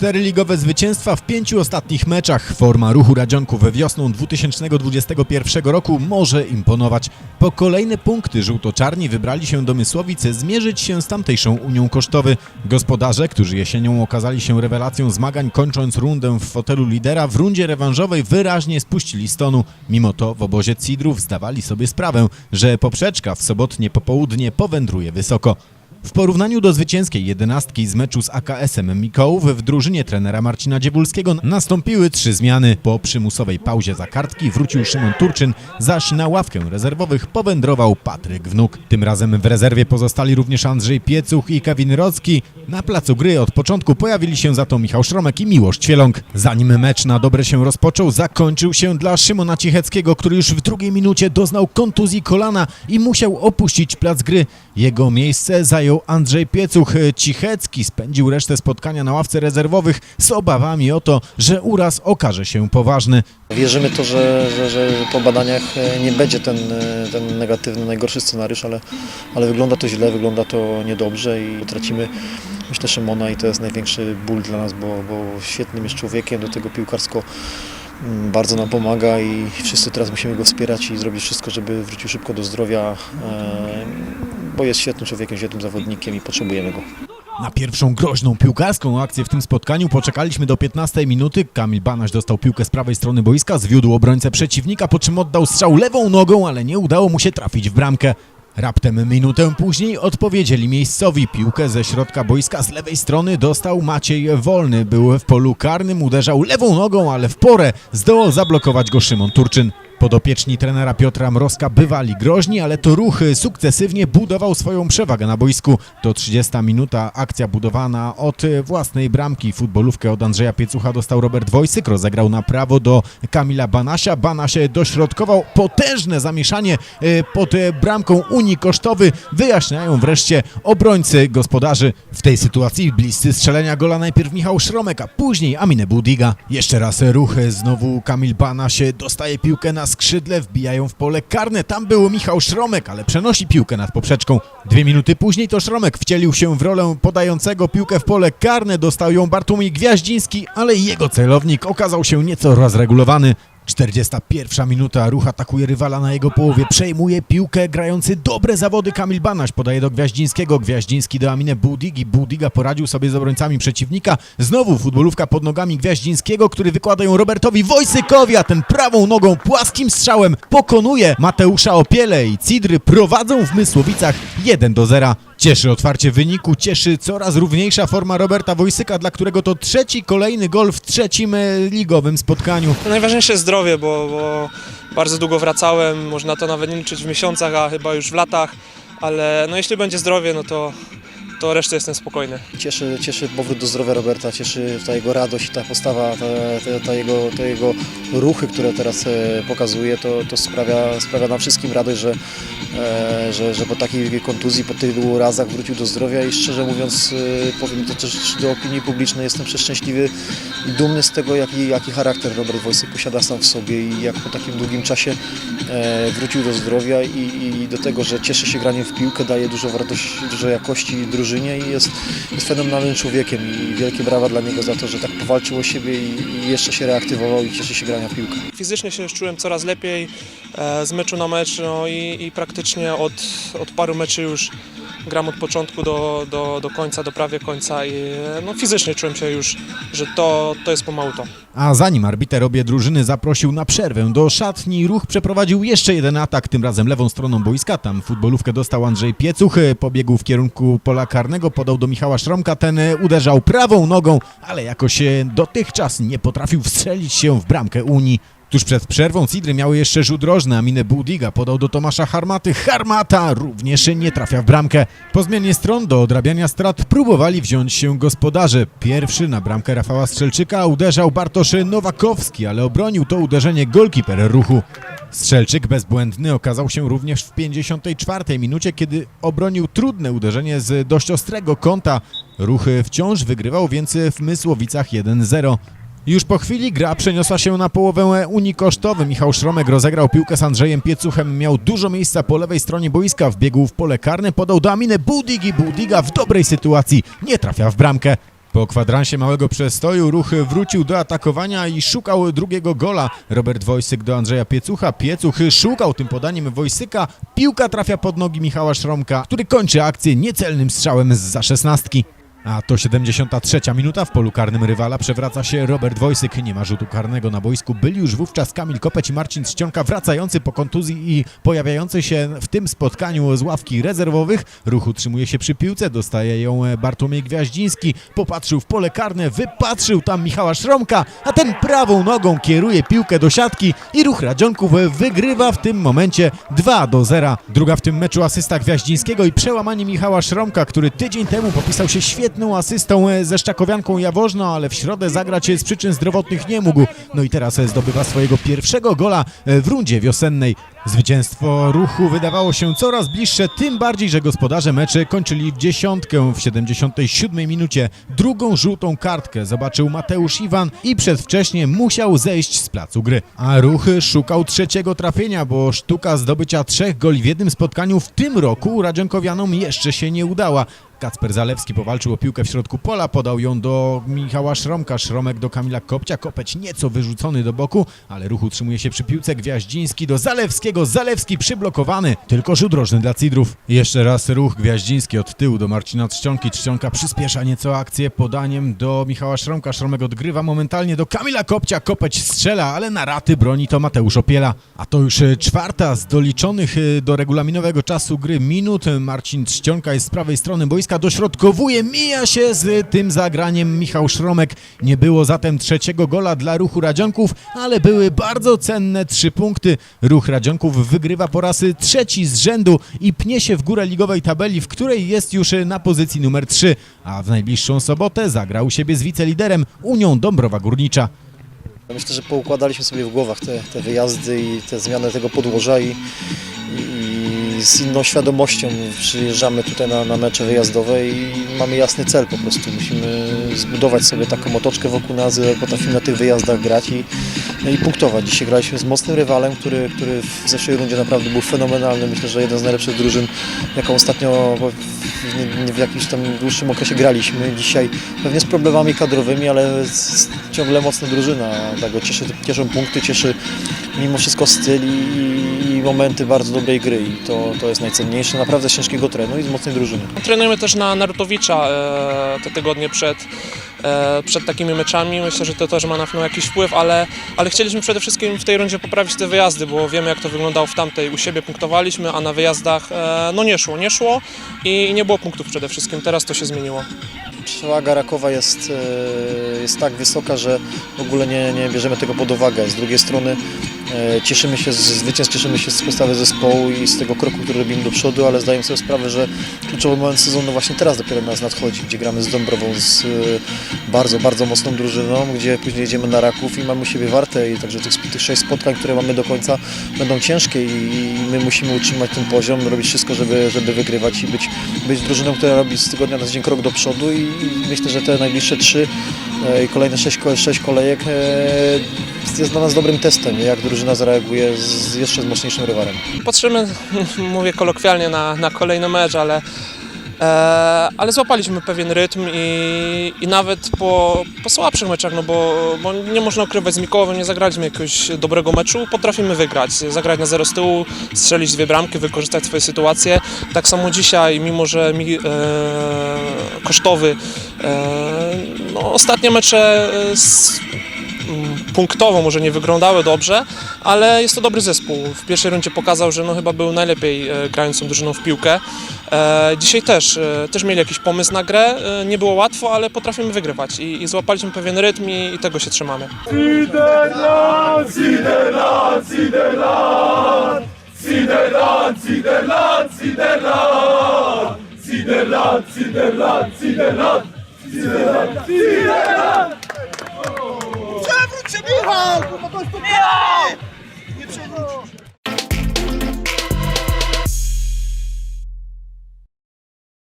Cztery ligowe zwycięstwa w pięciu ostatnich meczach. Forma ruchu Radzionków wiosną 2021 roku może imponować. Po kolejne punkty żółto-czarni wybrali się do Mysłowic zmierzyć się z tamtejszą Unią Kosztowy. Gospodarze, którzy jesienią okazali się rewelacją zmagań kończąc rundę w fotelu lidera, w rundzie rewanżowej wyraźnie spuścili stonu. Mimo to w obozie Cidrów zdawali sobie sprawę, że poprzeczka w sobotnie popołudnie powędruje wysoko. W porównaniu do zwycięskiej jedenastki z meczu z AKS-em Mikołów w drużynie trenera Marcina Dziewulskiego nastąpiły trzy zmiany. Po przymusowej pauzie za kartki wrócił Szymon Turczyn, zaś na ławkę rezerwowych powędrował Patryk Wnuk. Tym razem w rezerwie pozostali również Andrzej Piecuch i Kevin Rocki. Na placu gry od początku pojawili się za to Michał Szromek i Miłosz Ćwieląg. Zanim mecz na dobre się rozpoczął, zakończył się dla Szymona Cicheckiego, który już w drugiej minucie doznał kontuzji kolana i musiał opuścić plac gry. Jego miejsce zajął Andrzej Piecuch. Cichecki spędził resztę spotkania na ławce rezerwowych z obawami o to, że uraz okaże się poważny. Wierzymy to, że, że, że po badaniach e, nie będzie ten, e, ten negatywny, najgorszy scenariusz, ale, ale wygląda to źle, wygląda to niedobrze i tracimy myślę Szymona i to jest największy ból dla nas, bo, bo świetnym jest człowiekiem, do tego piłkarsko mm, bardzo nam pomaga i wszyscy teraz musimy go wspierać i zrobić wszystko, żeby wrócił szybko do zdrowia, e, bo jest świetnym człowiekiem, świetnym zawodnikiem i potrzebujemy go. Na pierwszą groźną piłkarską akcję w tym spotkaniu poczekaliśmy do 15 minuty. Kamil Banaś dostał piłkę z prawej strony boiska, zwiódł obrońcę przeciwnika, po czym oddał strzał lewą nogą, ale nie udało mu się trafić w bramkę. Raptem minutę później odpowiedzieli miejscowi. Piłkę ze środka boiska z lewej strony dostał Maciej Wolny. Był w polu karnym, uderzał lewą nogą, ale w porę zdołał zablokować go Szymon Turczyn. Podopieczni trenera Piotra Mrozka bywali groźni, ale to ruch sukcesywnie budował swoją przewagę na boisku. To 30 minuta, akcja budowana od własnej bramki. Futbolówkę od Andrzeja Piecucha dostał Robert Wojsyk, rozegrał na prawo do Kamila Banasia. Banaś dośrodkował potężne zamieszanie e, pod bramką Unii Kosztowy. Wyjaśniają wreszcie obrońcy gospodarzy. W tej sytuacji bliscy strzelenia gola najpierw Michał Szromek, a później Aminę Budiga. Jeszcze raz ruch, znowu Kamil Banaś dostaje piłkę na skrzydle, wbijają w pole karne. Tam był Michał Szromek, ale przenosi piłkę nad poprzeczką. Dwie minuty później to Szromek wcielił się w rolę podającego piłkę w pole karne. Dostał ją Bartłomiej Gwiaździński, ale jego celownik okazał się nieco rozregulowany. 41 minuta, ruch atakuje rywala na jego połowie, przejmuje piłkę, grający dobre zawody. Kamil Banaś, podaje do Gwiaździńskiego, Gwiaździński do Aminę Budigi, Budiga poradził sobie z obrońcami przeciwnika, znowu futbolówka pod nogami Gwiaździńskiego, który wykłada ją Robertowi Wojsykowi, a ten prawą nogą płaskim strzałem pokonuje Mateusza Opiele i Cidry prowadzą w Mysłowicach 1 do 0. Cieszy otwarcie wyniku, cieszy coraz równiejsza forma Roberta Wojsyka, dla którego to trzeci kolejny gol w trzecim e, ligowym spotkaniu. No Najważniejsze jest zdrowie, bo, bo bardzo długo wracałem, można to nawet nie liczyć w miesiącach, a chyba już w latach, ale no jeśli będzie zdrowie, no to, to resztę jestem spokojny. Cieszy, cieszy powrót do zdrowia Roberta, cieszy ta jego radość, ta postawa, ta, ta, ta, jego, te jego ruchy, które teraz e, pokazuje, to, to sprawia, sprawia nam wszystkim radość, że, e, że, że po takiej kontuzji, po tylu razach wrócił do zdrowia i szczerze mówiąc, e, powiem to też do opinii publicznej, jestem przeszczęśliwy i dumny z tego, jaki, jaki charakter Robert Wojsyk posiada sam w sobie i jak po takim długim czasie wrócił do zdrowia i, i do tego, że cieszy się graniem w piłkę, daje dużo wartości, dużo jakości drużynie i jest, jest fenomenalnym człowiekiem i wielkie brawa dla niego za to, że tak powalczył o siebie i, i jeszcze się reaktywował i cieszy się grania w piłkę. Fizycznie się czułem coraz lepiej e, z meczu na mecz no i, i praktycznie od, od paru meczy już gram od początku do, do, do końca, do prawie końca i e, no fizycznie czułem się już, że to, to jest pomału to. A zanim arbiter obie drużyny zaprosił na przerwę do szatni, ruch przeprowadził jeszcze jeden atak, tym razem lewą stroną boiska. Tam futbolówkę dostał Andrzej Piecuch, pobiegł w kierunku pola karnego, podał do Michała Szromka, ten uderzał prawą nogą, ale jakoś e, dotychczas nie potrafił wstrzelić się w bramkę Unii. Tuż przed przerwą Cidry miały jeszcze rzut rożny, a minę Budiga podał do Tomasza Harmaty. Harmata również nie trafia w bramkę. Po zmianie stron do odrabiania strat próbowali wziąć się gospodarze. Pierwszy na bramkę Rafała Strzelczyka uderzał Bartosz Nowakowski, ale obronił to uderzenie golkiper ruchu. Strzelczyk bezbłędny okazał się również w 54 minucie, kiedy obronił trudne uderzenie z dość ostrego kąta. Ruchy wciąż wygrywał, więc w Mysłowicach 1-0. Już po chwili gra przeniosła się na połowę Unii Kosztowy. Michał Szromek rozegrał piłkę z Andrzejem Piecuchem. Miał dużo miejsca po lewej stronie boiska. Wbiegł w pole karne, podał do Aminy Budigi. Budiga w dobrej sytuacji nie trafia w bramkę. Po kwadransie małego przestoju ruch wrócił do atakowania i szukał drugiego gola. Robert Wojsyk do Andrzeja Piecucha. Piecuch szukał tym podaniem Wojsyka. Piłka trafia pod nogi Michała Szromka, który kończy akcję niecelnym strzałem z za szesnastki. A to 73 minuta w polu karnym rywala przewraca się Robert Wojsyk. Nie ma rzutu karnego na boisku. Byli już wówczas Kamil Kopeć i Marcin Trzcionka wracający po kontuzji i pojawiający się w tym spotkaniu z ławki rezerwowych. Ruch utrzymuje się przy piłce, dostaje ją Bartłomiej Gwiaździński. Popatrzył w pole karne, wypatrzył tam Michała Szromka, a ten prawą nogą kieruje piłkę do siatki i ruch Radzionków wygrywa w tym momencie 2 do 0. Druga w tym meczu asysta Gwiaździńskiego i przełamanie Michała Szromka, który tydzień temu popisał się świetną asystą e, ze Szczakowianką Jaworzno, ale w środę zagrać z przyczyn zdrowotnych nie mógł. No i teraz e, zdobywa swojego pierwszego gola e, w rundzie wiosennej. Zwycięstwo ruchu wydawało się coraz bliższe, tym bardziej, że gospodarze mecze kończyli w dziesiątkę w 77 minucie. Drugą żółtą kartkę zobaczył Mateusz Iwan i przedwcześnie musiał zejść z placu gry. A ruch szukał trzeciego trafienia, bo sztuka zdobycia trzech goli w jednym spotkaniu w tym roku Radzionkowianom jeszcze się nie udała. Kacper Zalewski powalczył o piłkę w środku pola, podał ją do Michała Szromka, Szromek do Kamila Kopcia, Kopeć nieco wyrzucony do boku, ale ruch utrzymuje się przy piłce, Gwiaździński do Zalewskiego, Zalewski przyblokowany, tylko rzut rożny dla Cidrów. Jeszcze raz ruch Gwiaździński od tyłu do Marcina Trzcionki, Trzcionka przyspiesza nieco akcję podaniem do Michała Szromka, Szromek odgrywa momentalnie do Kamila Kopcia, Kopeć strzela, ale na raty broni to Mateusz Opiela. A to już e, czwarta z doliczonych e, do regulaminowego czasu gry minut, Marcin Trzcionka jest z prawej strony boiska, dośrodkowuje, mija się z tym zagraniem Michał Szromek. Nie było zatem trzeciego gola dla ruchu Radzionków, ale były bardzo cenne trzy punkty. Ruch Radzionków wygrywa po raz trzeci z rzędu i pnie się w górę ligowej tabeli, w której jest już na pozycji numer 3, a w najbliższą sobotę zagra u siebie z wiceliderem Unią Dąbrowa Górnicza. Myślę, że poukładaliśmy sobie w głowach te, te wyjazdy i te zmiany tego podłoża i, i z inną świadomością przyjeżdżamy tutaj na, na mecze wyjazdowe i mamy jasny cel po prostu. Musimy zbudować sobie taką otoczkę wokół nas, jak potrafimy na tych wyjazdach grać i, i punktować. Dzisiaj graliśmy z mocnym rywalem, który, który w zeszłej rundzie naprawdę był fenomenalny. Myślę, że jeden z najlepszych drużyn, jaką ostatnio w, w jakimś tam dłuższym okresie graliśmy. Dzisiaj pewnie z problemami kadrowymi, ale ciągle mocna drużyna. Tego cieszy, cieszą punkty, cieszy mimo wszystko styl i, i momenty bardzo dobrej gry i to, to jest najcenniejsze. Naprawdę z ciężkiego trenu i z mocnej drużyny. Trenujemy też na Narutowicza e, te tygodnie przed, e, przed takimi meczami. Myślę, że to też ma na pewno jakiś wpływ, ale, ale chcieliśmy przede wszystkim w tej rundzie poprawić te wyjazdy, bo wiemy jak to wyglądało w tamtej. U siebie punktowaliśmy, a na wyjazdach e, no nie szło, nie szło i nie było punktów przede wszystkim. Teraz to się zmieniło. Przewaga Rakowa jest, jest tak wysoka, że w ogóle nie, nie bierzemy tego pod uwagę. Z drugiej strony cieszymy się z zwycięstw, cieszymy się z postawy zespołu i z tego kroku, który robimy do przodu, ale zdajemy sobie sprawę, że kluczowy moment sezonu właśnie teraz dopiero nas nadchodzi, gdzie gramy z Dąbrową, z e, bardzo, bardzo mocną drużyną, gdzie później jedziemy na Raków i mamy u siebie warte i także tych, tych sześć spotkań, które mamy do końca będą ciężkie i my musimy utrzymać ten poziom, robić wszystko, żeby, żeby wygrywać i być, być drużyną, która robi z tygodnia na dzień krok do przodu i, myślę, że te najbliższe trzy e, i kolejne sześć, ko- sześć kolejek e, jest dla nas dobrym testem, jak drużyna zareaguje z jeszcze z mocniejszym rywalem. Patrzymy, mówię kolokwialnie, na, na kolejny mecz, ale, e, ale złapaliśmy pewien rytm i, i nawet po, po słabszych meczach, no bo, bo nie można ukrywać, z Mikołowem nie zagraliśmy jakiegoś dobrego meczu, potrafimy wygrać, zagrać na zero z tyłu, strzelić dwie bramki, wykorzystać swoje sytuacje. Tak samo dzisiaj, mimo że mi, e, kosztowy, e, no, ostatnie mecze e, punktowo może nie wyglądały dobrze, ale jest to dobry zespół. W pierwszej rundzie pokazał, że no chyba był najlepiej e, grającą drużyną w piłkę. E, dzisiaj też, e, też mieli jakiś pomysł na grę. Nie było łatwo, ale potrafimy wygrywać i, i złapaliśmy pewien rytm i, i tego się trzymamy. Michał! Michał! Nie przejmuj!